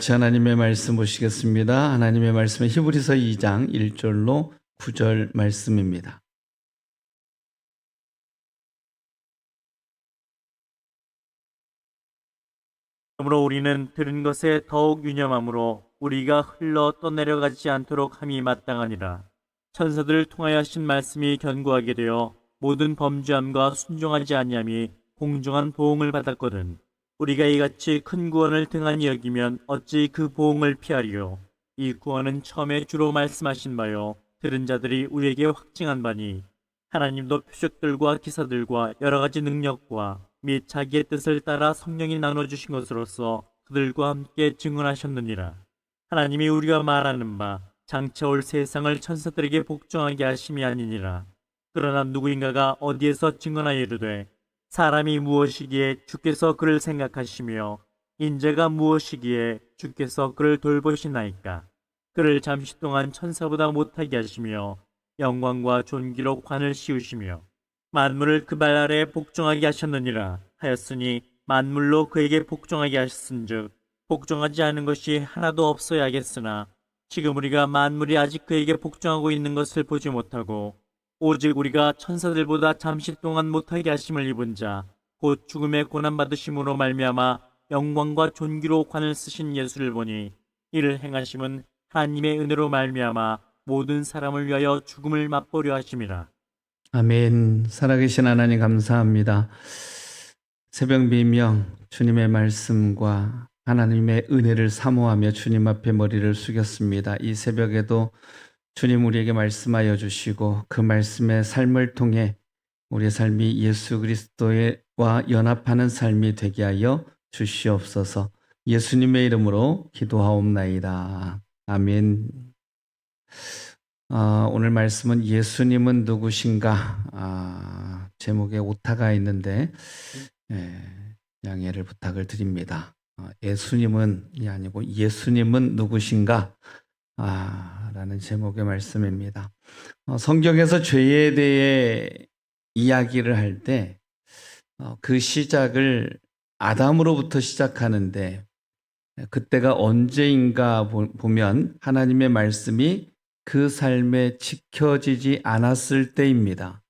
같이 하나님의 말씀 보시겠습니다. 하나님의 말씀은 히브리서 2장 1절로 9절 말씀입니다. 그러므로 우리는 들은 것에 더욱 유념함으로 우리가 흘러 떠내려가지 않도록 함이 마땅하니라. 천사들을 통하여 하신 말씀이 견고하게 되어 모든 범죄함과 순종하지 아니함이 공정한 보응을 받았거든. 우리가 이같이 큰 구원을 등한히 여기면 어찌 그 보응을 피하리요. 이 구원은 처음에 주로 말씀하신 바요. 들은 자들이 우리에게 확증한 바니 하나님도 표적들과 기사들과 여러 가지 능력과 및 자기의 뜻을 따라 성령이 나눠주신 것으로서 그들과 함께 증언하셨느니라. 하나님이 우리가 말하는 바 장차 올 세상을 천사들에게 복종하게 하심이 아니니라. 그러나 누구인가가 어디에서 증언하여 이르되 사람이 무엇이기에 주께서 그를 생각하시며 인재가 무엇이기에 주께서 그를 돌보시나이까. 그를 잠시 동안 천사보다 못하게 하시며 영광과 존귀로 관을 씌우시며 만물을 그 발 아래 복종하게 하셨느니라 하였으니 만물로 그에게 복종하게 하셨은즉 복종하지 않은 것이 하나도 없어야겠으나 지금 우리가 만물이 아직 그에게 복종하고 있는 것을 보지 못하고 오직 우리가 천사들보다 잠시 동안 못하게 하심을 입은 자 곧 죽음의 고난 받으심으로 말미암아 영광과 존귀로 관을 쓰신 예수를 보니 이를 행하심은 하나님의 은혜로 말미암아 모든 사람을 위하여 죽음을 맛보려 하심이라. 아멘. 살아계신 하나님 감사합니다. 새벽 미명 주님의 말씀과 하나님의 은혜를 사모하며 주님 앞에 머리를 숙였습니다. 이 새벽에도 주님 우리에게 말씀하여 주시고 그 말씀의 삶을 통해 우리의 삶이 예수 그리스도와 연합하는 삶이 되게 하여 주시옵소서. 예수님의 이름으로 기도하옵나이다. 아멘. 아, 오늘 말씀은 예수님은 누구신가? 아, 제목에 오타가 있는데 예, 양해를 부탁을 드립니다. 아, 예수님은이 아니고 예수님은 누구신가? 아, 라는 제목의 말씀입니다. 어, 성경에서 죄에 대해 이야기를 할 때, 어, 그 시작을 아담으로부터 시작하는데, 그때가 언제인가 보- 보면 하나님의 말씀이 그 삶에 지켜지지 않았을 때입니다.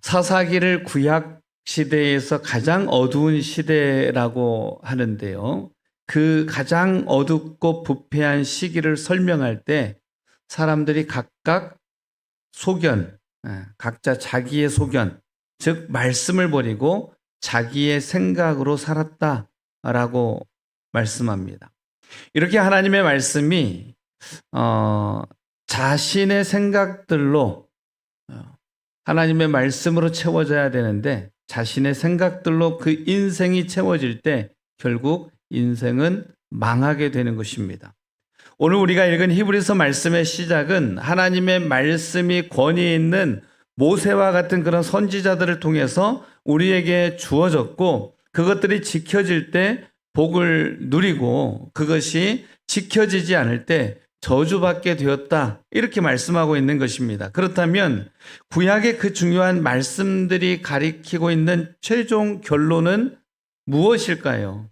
사사기를 구약 시대에서 가장 어두운 시대라고 하는데요. 그 가장 어둡고 부패한 시기를 설명할 때 사람들이 각각 소견, 예, 각자 자기의 소견, 즉 말씀을 버리고 자기의 생각으로 살았다라고 말씀합니다. 이렇게 하나님의 말씀이 어, 자신의 생각들로 어, 하나님의 말씀으로 채워져야 되는데 자신의 생각들로 그 인생이 채워질 때 결국 인생은 망하게 되는 것입니다. 오늘 우리가 읽은 히브리서 말씀의 시작은 하나님의 말씀이 권위 있는 모세와 같은 그런 선지자들을 통해서 우리에게 주어졌고 그것들이 지켜질 때 복을 누리고 그것이 지켜지지 않을 때 저주받게 되었다. 이렇게 말씀하고 있는 것입니다. 그렇다면 구약의 그 중요한 말씀들이 가리키고 있는 최종 결론은 무엇일까요?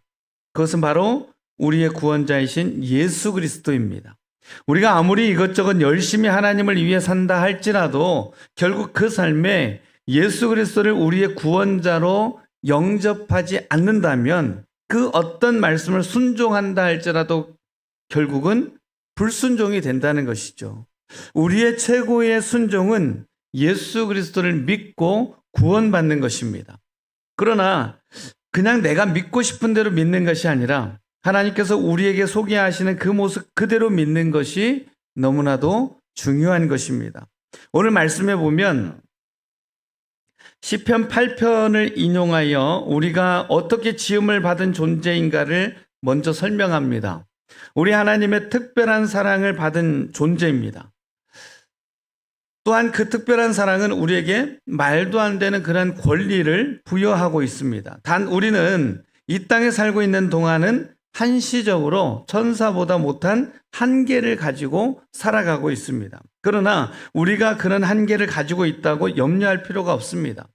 그것은 바로 우리의 구원자이신 예수 그리스도입니다. 우리가 아무리 이것저것 열심히 하나님을 위해 산다 할지라도 결국 그 삶에 예수 그리스도를 우리의 구원자로 영접하지 않는다면 그 어떤 말씀을 순종한다 할지라도 결국은 불순종이 된다는 것이죠. 우리의 최고의 순종은 예수 그리스도를 믿고 구원받는 것입니다. 그러나 그냥 내가 믿고 싶은 대로 믿는 것이 아니라 하나님께서 우리에게 소개하시는 그 모습 그대로 믿는 것이 너무나도 중요한 것입니다. 오늘 말씀해 보면 시편 8편을 인용하여 우리가 어떻게 지음을 받은 존재인가를 먼저 설명합니다. 우리 하나님의 특별한 사랑을 받은 존재입니다. 또한 그 특별한 사랑은 우리에게 말도 안 되는 그런 권리를 부여하고 있습니다. 단 우리는 이 땅에 살고 있는 동안은 한시적으로 천사보다 못한 한계를 가지고 살아가고 있습니다. 그러나 우리가 그런 한계를 가지고 있다고 염려할 필요가 없습니다.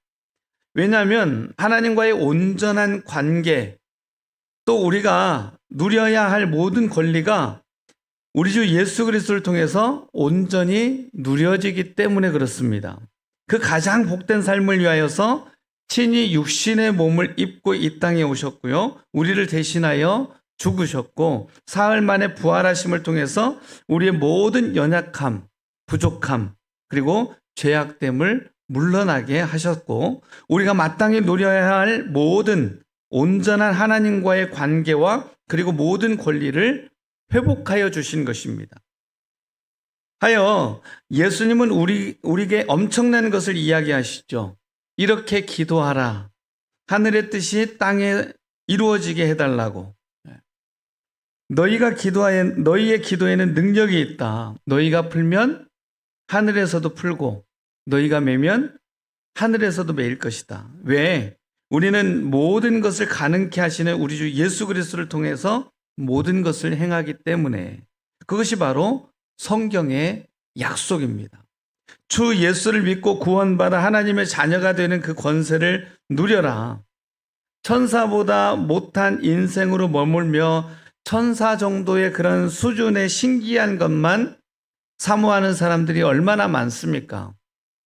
왜냐하면 하나님과의 온전한 관계, 또 우리가 누려야 할 모든 권리가 우리 주 예수 그리스도를 통해서 온전히 누려지기 때문에 그렇습니다. 그 가장 복된 삶을 위하여서 친히 육신의 몸을 입고 이 땅에 오셨고요. 우리를 대신하여 죽으셨고 사흘 만에 부활하심을 통해서 우리의 모든 연약함, 부족함, 그리고 죄악됨을 물러나게 하셨고 우리가 마땅히 누려야 할 모든 온전한 하나님과의 관계와 그리고 모든 권리를 회복하여 주신 것입니다. 하여 예수님은 우리 우리에게 엄청난 것을 이야기하시죠. 이렇게 기도하라. 하늘의 뜻이 땅에 이루어지게 해달라고. 너희가 기도하에 너희의 기도에는 능력이 있다. 너희가 풀면 하늘에서도 풀고 너희가 매면 하늘에서도 매일 것이다. 왜? 우리는 모든 것을 가능케 하시는 우리 주 예수 그리스도를 통해서 모든 것을 행하기 때문에 그것이 바로 성경의 약속입니다. 주 예수를 믿고 구원받아 하나님의 자녀가 되는 그 권세를 누려라. 천사보다 못한 인생으로 머물며 천사 정도의 그런 수준의 신기한 것만 사모하는 사람들이 얼마나 많습니까?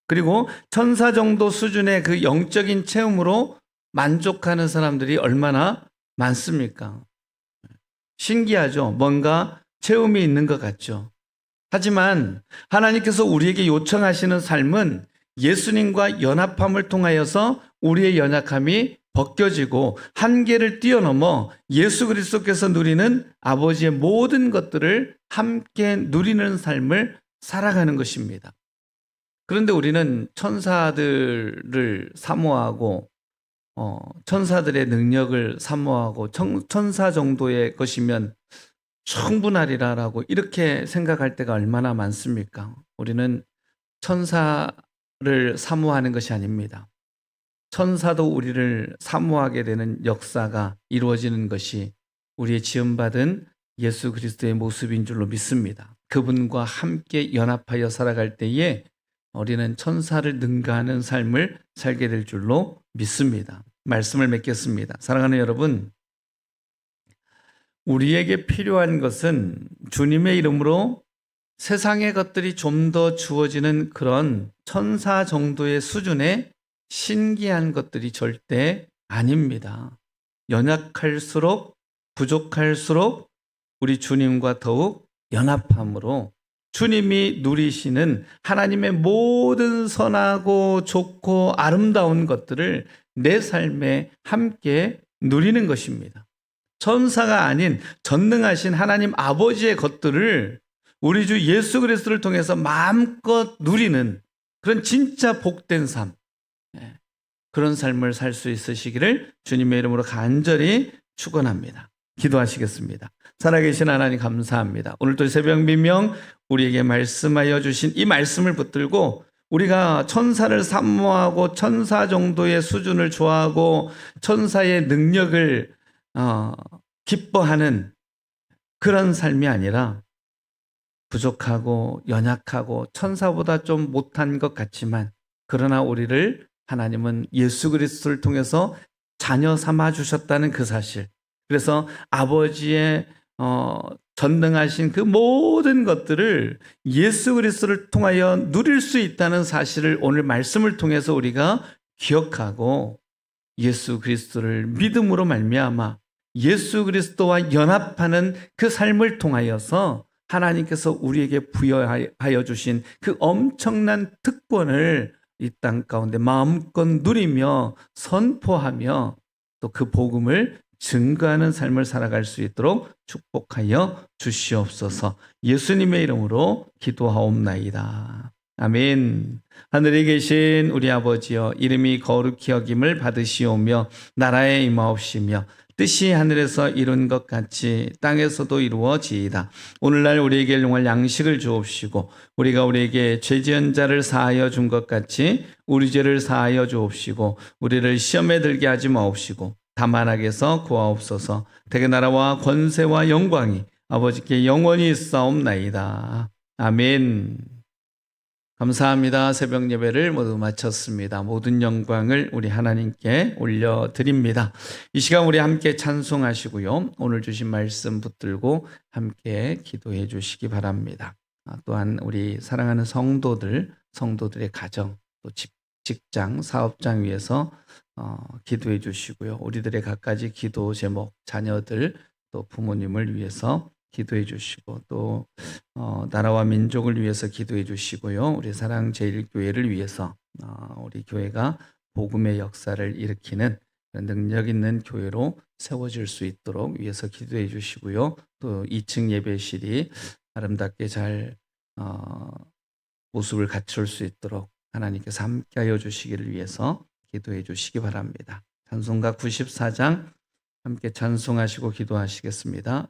그리고 천사 정도 수준의 그 영적인 체험으로 만족하는 사람들이 얼마나 많습니까? 신기하죠? 뭔가 체험이 있는 것 같죠? 하지만 하나님께서 우리에게 요청하시는 삶은 예수님과 연합함을 통하여서 우리의 연약함이 벗겨지고 한계를 뛰어넘어 예수 그리스도께서 누리는 아버지의 모든 것들을 함께 누리는 삶을 살아가는 것입니다. 그런데 우리는 천사들을 사모하고 어, 천사들의 능력을 사모하고 천, 천사 정도의 것이면 충분하리라라고 이렇게 생각할 때가 얼마나 많습니까? 우리는 천사를 사모하는 것이 아닙니다. 천사도 우리를 사모하게 되는 역사가 이루어지는 것이 우리의 지음받은 예수 그리스도의 모습인 줄로 믿습니다. 그분과 함께 연합하여 살아갈 때에 우리는 천사를 능가하는 삶을 살게 될 줄로 믿습니다. 말씀을 맺겠습니다. 사랑하는 여러분, 우리에게 필요한 것은 주님의 이름으로 세상의 것들이 좀 더 주어지는 그런 천사 정도의 수준의 신기한 것들이 절대 아닙니다. 연약할수록 부족할수록 우리 주님과 더욱 연합함으로 주님이 누리시는 하나님의 모든 선하고 좋고 아름다운 것들을 내 삶에 함께 누리는 것입니다. 천사가 아닌 전능하신 하나님 아버지의 것들을 우리 주 예수 그리스도를 통해서 마음껏 누리는 그런 진짜 복된 삶. 예, 그런 삶을 살 수 있으시기를 주님의 이름으로 간절히 축원합니다. 기도하시겠습니다. 살아계신 하나님 감사합니다. 오늘도 새벽 미명 우리에게 말씀하여 주신 이 말씀을 붙들고 우리가 천사를 사모하고 천사 정도의 수준을 좋아하고 천사의 능력을 어, 기뻐하는 그런 삶이 아니라 부족하고 연약하고 천사보다 좀 못한 것 같지만 그러나 우리를 하나님은 예수 그리스도를 통해서 자녀 삼아 주셨다는 그 사실. 그래서 아버지의 어, 전능하신 그 모든 것들을 예수 그리스도를 통하여 누릴 수 있다는 사실을 오늘 말씀을 통해서 우리가 기억하고 예수 그리스도를 믿음으로 말미암아 예수 그리스도와 연합하는 그 삶을 통하여서 하나님께서 우리에게 부여하여 주신 그 엄청난 특권을 이 땅 가운데 마음껏 누리며 선포하며 또 그 복음을 증거하는 삶을 살아갈 수 있도록 축복하여 주시옵소서. 예수님의 이름으로 기도하옵나이다. 아멘. 하늘에 계신 우리 아버지여 이름이 거룩히 여김을 받으시오며 나라에 임하옵시며 뜻이 하늘에서 이룬 것 같이 땅에서도 이루어지이다. 오늘날 우리에게 일용할 양식을 주옵시고 우리가 우리에게 죄지은 자를 사하여 준 것 같이 우리 죄를 사하여 주옵시고 우리를 시험에 들게 하지 마옵시고 다만 악에서 구하옵소서. 대개 나라와 권세와 영광이 아버지께 영원히 있사옵나이다. 아멘. 감사합니다. 새벽 예배를 모두 마쳤습니다. 모든 영광을 우리 하나님께 올려드립니다. 이 시간 우리 함께 찬송하시고요. 오늘 주신 말씀 붙들고 함께 기도해 주시기 바랍니다. 아, 또한 우리 사랑하는 성도들, 성도들의 가정, 또 집, 직장, 사업장 위해서 어, 기도해 주시고요. 우리들의 갖가지 기도 제목, 자녀들, 또 부모님을 위해서 기도해 주시고 또 어, 나라와 민족을 위해서 기도해 주시고요. 우리 사랑 제일교회를 위해서 어, 우리 교회가 복음의 역사를 일으키는 능력 있는 교회로 세워질 수 있도록 위해서 기도해 주시고요. 또 2층 예배실이 아름답게 잘 어, 모습을 갖출 수 있도록 하나님께서 함께하여 주시기를 위해서 기도해 주시기 바랍니다. 찬송가 94장 함께 찬송하시고 기도하시겠습니다.